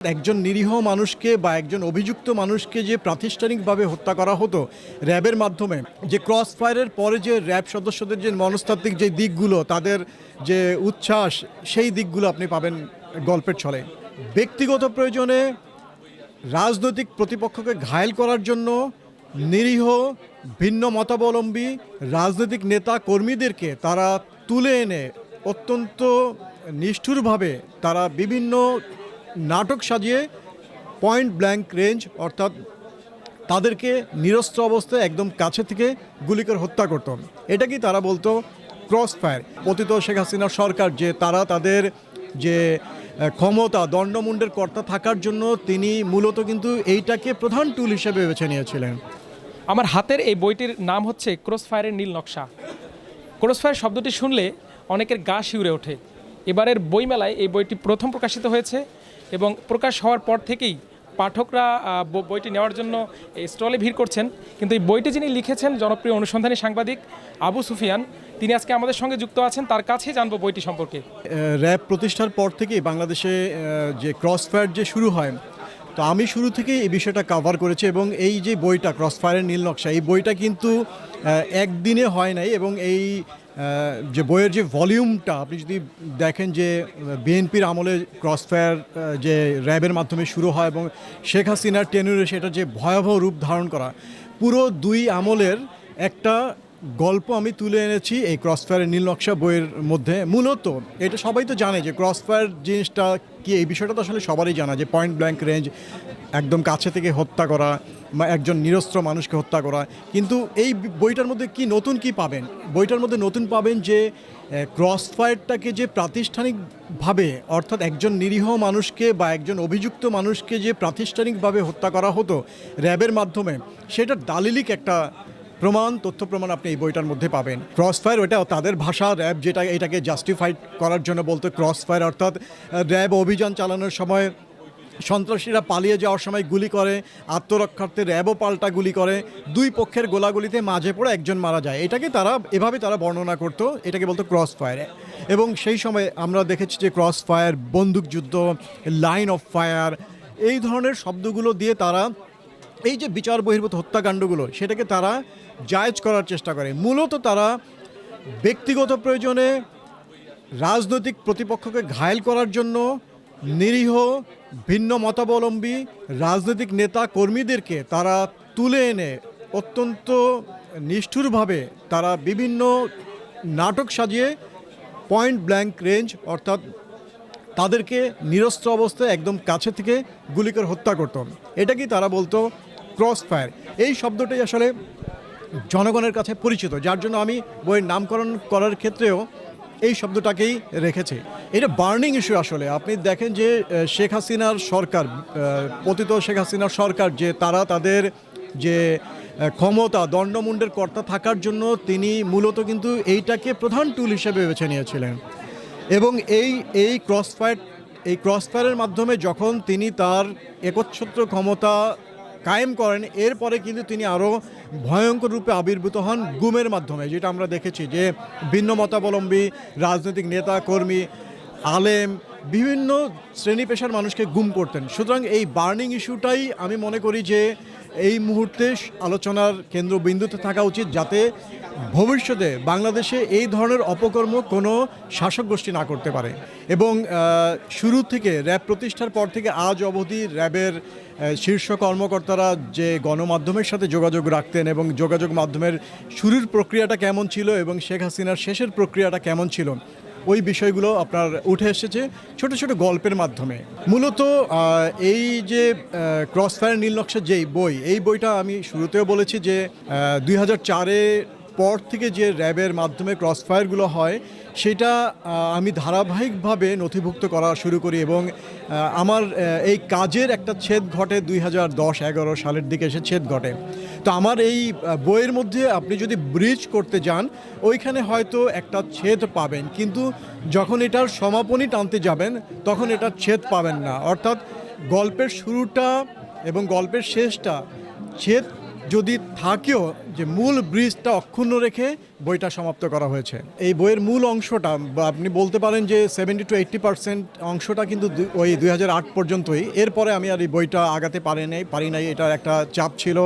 একজন নিরীহ মানুষকে বা একজন অভিযুক্ত মানুষকে যে প্রাতিষ্ঠানিকভাবে হত্যা করা হতো র্যাবের মাধ্যমে, যে ক্রস ফায়ারের পরে যে র্যাব সদস্যদের যে মনস্তাত্ত্বিক যে দিকগুলো, তাদের যে উচ্ছ্বাস, সেই দিকগুলো আপনি পাবেন গল্পের ছলে। ব্যক্তিগত প্রয়োজনে রাজনৈতিক প্রতিপক্ষকে ঘায়েল করার জন্য নিরীহ, ভিন্ন মতাবলম্বী রাজনৈতিক নেতা কর্মীদেরকে তারা তুলে এনে অত্যন্ত নিষ্ঠুরভাবে তারা বিভিন্ন নাটক সাজিয়ে পয়েন্ট ব্ল্যাঙ্ক রেঞ্জ অর্থাৎ তাদেরকে নিরস্ত্র অবস্থায় একদম কাছে থেকে গুলি করে হত্যা করত। এটা কি তারা বলতো? ক্রস ফায়ার পতিত শেখ হাসিনার সরকার যে তারা তাদের যে ক্ষমতা, দণ্ডমুণ্ডের কর্তা থাকার জন্য তিনি মূলত কিন্তু এইটাকে প্রধান টুল হিসেবে বেছে নিয়েছিলেন। আমার হাতের এই বইটির নাম হচ্ছে ক্রসফায়ারের নীল নকশা। ক্রসফায়ার শব্দটি শুনলে অনেকের গা শিউরে ওঠে। এবারের বইমেলায় এই বইটি প্রথম প্রকাশিত হয়েছে। এবং প্রকাশ হওয়ার পর থেকেই পাঠকরা বইটি নেওয়ার জন্য স্টলে ভিড় করছেন। কিন্তু এই বইটি যিনি লিখেছেন, জনপ্রিয় অনুসন্ধানী সাংবাদিক আবু সুফিয়ান, তিনি আজকে আমাদের সঙ্গে যুক্ত আছেন। তার কাছেই জানব বইটি সম্পর্কে। র্যাব প্রতিষ্ঠার পর থেকেই বাংলাদেশে যে ক্রস ফায়ার যে শুরু হয়, তো আমি শুরু থেকেই এই বিষয়টা কভার করেছি এবং এই যে বইটা ক্রস ফায়ারের নীল নকশা, এই বইটা কিন্তু একদিনে হয় নাই এবং এই যে বইয়ের যে ভলিউমটা, আপনি যদি দেখেন যে বিএনপির আমলে ক্রসফায়ার যে র্যাবের মাধ্যমে শুরু হয় এবং শেখ হাসিনার টেনুরে সেটা যে ভয়াবহ রূপ ধারণ করা, পুরো দুই আমলের একটা গল্প আমি তুলে এনেছি এই ক্রসফায়ারের নীল নকশা বইয়ের মধ্যে। মূলত, এটা সবাই তো জানে যে ক্রসফায়ার জিনিসটা কি, এই বিষয়টা তো আসলে সবারই জানা যে পয়েন্ট ব্ল্যাঙ্ক রেঞ্জ একদম কাছে থেকে হত্যা করা বা একজন নিরস্ত্র মানুষকে হত্যা করা। কিন্তু এই বইটার মধ্যে কি নতুন কি পাবেন? বইটার মধ্যে নতুন পাবেন যে ক্রস ফায়ারটাকে যে প্রাতিষ্ঠানিকভাবে, অর্থাৎ একজন নিরীহ মানুষকে বা একজন অভিযুক্ত মানুষকে যে প্রাতিষ্ঠানিকভাবে হত্যা করা হতো র্যাবের মাধ্যমে, সেটা দালিলিক একটা প্রমাণ, তথ্য প্রমাণ আপনি এই বইটার মধ্যে পাবেন। ক্রস ফায়ার ওটা তাদের ভাষা র্যাব যেটা, এটাকে জাস্টিফাইড করার জন্য বলতো ক্রস ফায়ার অর্থাৎ র্যাব অভিযান চালানোর সময় সন্ত্রাসীরা পালিয়ে যাওয়ার সময় গুলি করে, আত্মরক্ষার্থে র্যাবও পাল্টা গুলি করে, দুই পক্ষের গোলাগুলিতে মাঝে পড়ে একজন মারা যায়। এটাকে তারা, এভাবে তারা বর্ণনা করতো, এটাকে বলতো ক্রস ফায়ার এবং সেই সময় আমরা দেখেছি যে ক্রস ফায়ার বন্দুকযুদ্ধ লাইন অফ ফায়ার এই ধরনের শব্দগুলো দিয়ে তারা এই যে বিচার বহির্ভূত হত্যাকাণ্ডগুলো, সেটাকে তারা জায়েজ করার চেষ্টা করে। মূলত তারা ব্যক্তিগত প্রয়োজনে রাজনৈতিক প্রতিপক্ষকে ঘায়েল করার জন্য নিরীহ, ভিন্ন মতাবলম্বী রাজনৈতিক নেতা কর্মীদেরকে তারা তুলে এনে অত্যন্ত নিষ্ঠুরভাবে তারা বিভিন্ন নাটক সাজিয়ে পয়েন্ট ব্ল্যাঙ্ক রেঞ্জ অর্থাৎ তাদেরকে নিরস্ত্র অবস্থায় একদম কাছে থেকে গুলি করে হত্যা করত। এটা কি তারা বলতো? ক্রস ফায়ার এই শব্দটাই আসলে জনগণের কাছে পরিচিত, যার জন্য আমি বইয়ের নামকরণ করার ক্ষেত্রেও এই শব্দটাকেই রেখেছে। এটা বার্নিং ইস্যু আসলে। আপনি দেখেন যে শেখ হাসিনার সরকার পতিত শেখ হাসিনার সরকার যে তারা তাদের যে ক্ষমতা, দণ্ডমুণ্ডের কর্তা থাকার জন্য তিনি মূলত কিন্তু এইটাকে প্রধান টুল হিসেবে বেছে নিয়েছিলেন। এবং এই এই ক্রসফায়ার এই ক্রসফায়ারের মাধ্যমে যখন তিনি তার একচ্ছত্র ক্ষমতা কায়েম করেন। এরপরে কিন্তু তিনি আরও ভয়ঙ্কর রূপে আবির্ভূত হন গুমের মাধ্যমে, যেটা আমরা দেখেছি যে ভিন্ন মতাবলম্বী, রাজনৈতিক নেতা, কর্মী, আলেম, বিভিন্ন শ্রেণি পেশার মানুষকে গুম করতেন। সুতরাং এই বার্নিং ইস্যুটাই আমি মনে করি যে এই মুহূর্তে আলোচনার কেন্দ্রবিন্দুতে থাকা উচিত যাতে ভবিষ্যতে বাংলাদেশে এই ধরনের অপকর্ম কোনো শাসক গোষ্ঠী না করতে পারে। এবং শুরু থেকে র্যাব প্রতিষ্ঠার পর থেকে আজ অবধি র্যাবের শীর্ষ কর্মকর্তারা যে গণমাধ্যমের সাথে যোগাযোগ রাখতেন এবং যোগাযোগ মাধ্যমের শুরুর প্রক্রিয়াটা কেমন ছিল এবং শেখ হাসিনার শেষের প্রক্রিয়াটা কেমন ছিল, ওই বিষয়গুলো আপনার উঠে এসেছে ছোট ছোট গল্পের মাধ্যমে। মূলত এই যে ক্রস ফায়ার নীল যেই বই, এই বইটা আমি শুরুতেও বলেছি যে দুই হাজার চারে পর থেকে যে র্যাবের মাধ্যমে ক্রসফায়ারগুলো হয়, সেটা আমি ধারাবাহিকভাবে নথিভুক্ত করা শুরু করি এবং আমার এই কাজের একটা ছেদ ঘটে দুই হাজার দশ এগারো সালের দিকে এসে ছেদ ঘটে। তো আমার এই বইয়ের মধ্যে আপনি যদি ব্রিজ করতে যান, ওইখানে হয়তো একটা ছেদ পাবেন। কিন্তু যখন এটার সমাপনী টানতে যাবেন, তখন এটার ছেদ পাবেন না। অর্থাৎ গল্পের শুরুটা এবং গল্পের শেষটা ছেদ যদি থাকেও যে মূল ব্রিজটা অক্ষুণ্ণ রেখে বইটা সমাপ্ত করা হয়েছে। এই বইয়ের মূল অংশটা, বা আপনি বলতে পারেন যে সেভেন্টি টু এইট্টি পার্সেন্ট অংশটা কিন্তু ওই দুই হাজার আট পর্যন্তই। এরপরে আমি আর এই বইটা আগাতে পারি নাই পারি নাই, এটার একটা চাপ ছিল।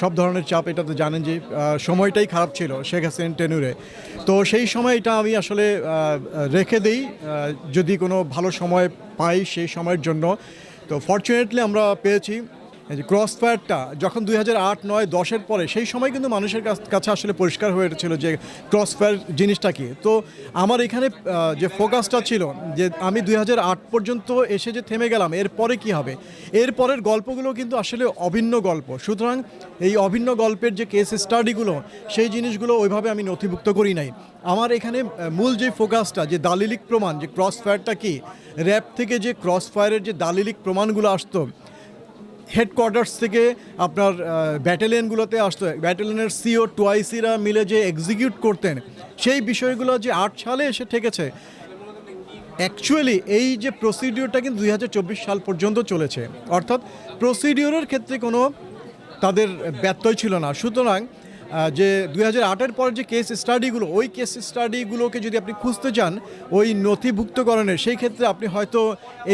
সব ধরনের চাপ, এটা তো জানেন যে সময়টাই খারাপ ছিল শেখ হাসিন টেনুরে তো সেই সময় এটা আমি আসলে রেখে দিই যদি কোনো ভালো সময় পাই সেই সময়ের জন্য। তো ফর্চুনেটলি আমরা পেয়েছি। এই যে ক্রস ফায়ারটা যখন দুই হাজার আট, নয়, দশের পরে, সেই সময় কিন্তু মানুষের কাছ- আসলে পরিষ্কার হয়ে ছিল যে ক্রস ফায়ার জিনিসটা কি। তো আমার এখানে যে ফোকাসটা ছিল যে আমি দুই হাজার আট পর্যন্ত এসে যে থেমে গেলাম এরপরে কি হবে? এরপরের গল্পগুলো কিন্তু আসলে অভিন্ন গল্প। সুতরাং এই অভিন্ন গল্পের যে কেস স্টাডিগুলো সেই জিনিসগুলো ওইভাবে আমি নথিভুক্ত করি নাই। আমার এখানে মূল যে ফোকাসটা যে দালিলিক প্রমাণ, যে ক্রস ফায়ারটা কি র্যাব থেকে যে ক্রস ফায়ারের যে দালিলিক প্রমাণগুলো আসতো হেডকোয়ার্টার্স থেকে আপনার ব্যাটালিয়নগুলোতে আসতো। ব্যাটালিয়নের সিও টোয়াইসিরা মিলে যে এক্সিকিউট করতেন, সেই বিষয়গুলো যে আট সালে এসে ঠেকেছে অ্যাকচুয়ালি এই যে প্রসিডিওরটা কিন্তু দুই হাজার চব্বিশ সাল পর্যন্ত চলেছে। অর্থাৎ প্রসিডিওরের ক্ষেত্রে কোনো তাদের ব্যত্যয় ছিল না। সুতরাং যে দুই হাজার আটের পর যে কেস স্টাডিগুলো ওই কেস স্টাডিগুলোকে যদি আপনি খুঁজতে চান, ওই নথিভুক্তকরণের, সেই ক্ষেত্রে আপনি হয়তো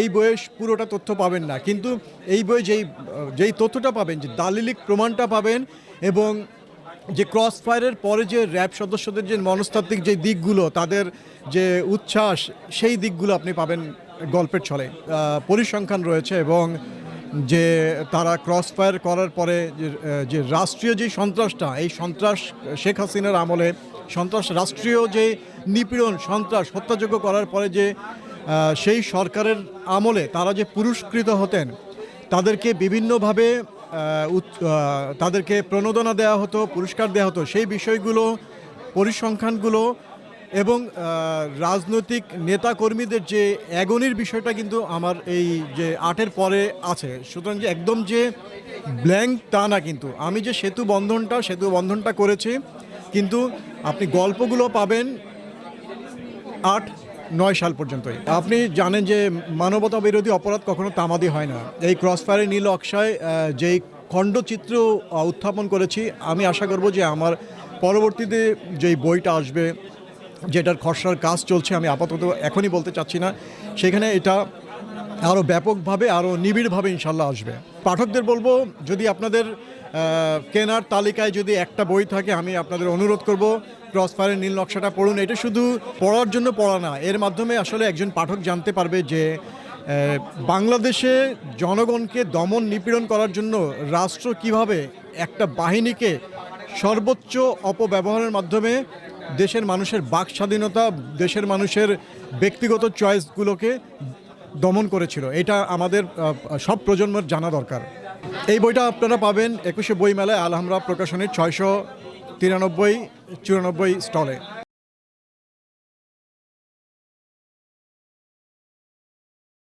এই বইয়ে পুরোটা তথ্য পাবেন না। কিন্তু এই বইয়ে যেই যেই তথ্যটা পাবেন, যে দালিলিক প্রমাণটা পাবেন এবং যে ক্রস ফায়ারের পরে যে র্যাব সদস্যদের যে মনস্তাত্ত্বিক যে দিকগুলো, তাদের যে উচ্ছ্বাস, সেই দিকগুলো আপনি পাবেন গল্পের ছলে। পরিসংখ্যান রয়েছে এবং যে তারা ক্রস ফায়ার করার পরে যে, রাষ্ট্রীয় যে সন্ত্রাসটা এই সন্ত্রাস শেখ হাসিনার আমলে সন্ত্রাস রাষ্ট্রীয় যে নিপীড়ন সন্ত্রাস হত্যাযোগ্য করার পরে যে সেই সরকারের আমলে তারা যে পুরস্কৃত হতেন তাদেরকে বিভিন্নভাবে তাদেরকে প্রণোদনা দেওয়া হতো পুরস্কার দেওয়া হতো সেই বিষয়গুলো পরিসংখ্যানগুলো এবং রাজনৈতিক নেতাকর্মীদের যে অ্যাগনির বিষয়টা কিন্তু আমার এই যে আটের পরে আছে। সুতরাং যে একদম যে ব্ল্যাঙ্ক তা না কিন্তু। আমি যে সেতু বন্ধনটা সেতু বন্ধনটা করেছি, কিন্তু আপনি গল্পগুলো পাবেন আট, নয় সাল পর্যন্তই। আপনি জানেন যে মানবতা বিরোধী অপরাধ কখনো তামাদি হয় না। এই ক্রসফায়ারে নীল অক্ষয় যেই খণ্ডচিত্র উত্থাপন করেছি, আমি আশা করব যে আমার পরবর্তীতে যেই বইটা আসবে যেটার খসড়ার কাজ চলছে, আমি আপাতত এখনই বলতে চাচ্ছি না। সেখানে এটা আরও ব্যাপকভাবে আরও নিবিড়ভাবে ইনশাল্লাহ আসবে। পাঠকদের বলব, যদি আপনাদের কেনার তালিকায় যদি একটা বই থাকে, আমি আপনাদের অনুরোধ করব ক্রস ফায়ারের নীল নকশাটা পড়ুন। এটা শুধু পড়ার জন্য পড়া না, এর মাধ্যমে আসলে একজন পাঠক জানতে পারবে যে বাংলাদেশে জনগণকে দমন নিপীড়ন করার জন্য রাষ্ট্র কীভাবে একটা বাহিনীকে সর্বোচ্চ অপব্যবহারের মাধ্যমে দেশের মানুষের বাক স্বাধীনতা, দেশের মানুষের ব্যক্তিগত চয়েসগুলোকে দমন করেছিল। এটা আমাদের সব প্রজন্মের জানা দরকার। এই বইটা আপনারা পাবেন একুশে বইমেলায় আলহামরা প্রকাশনের ছয়শো তিরানব্বই, চুরানব্বই স্টলে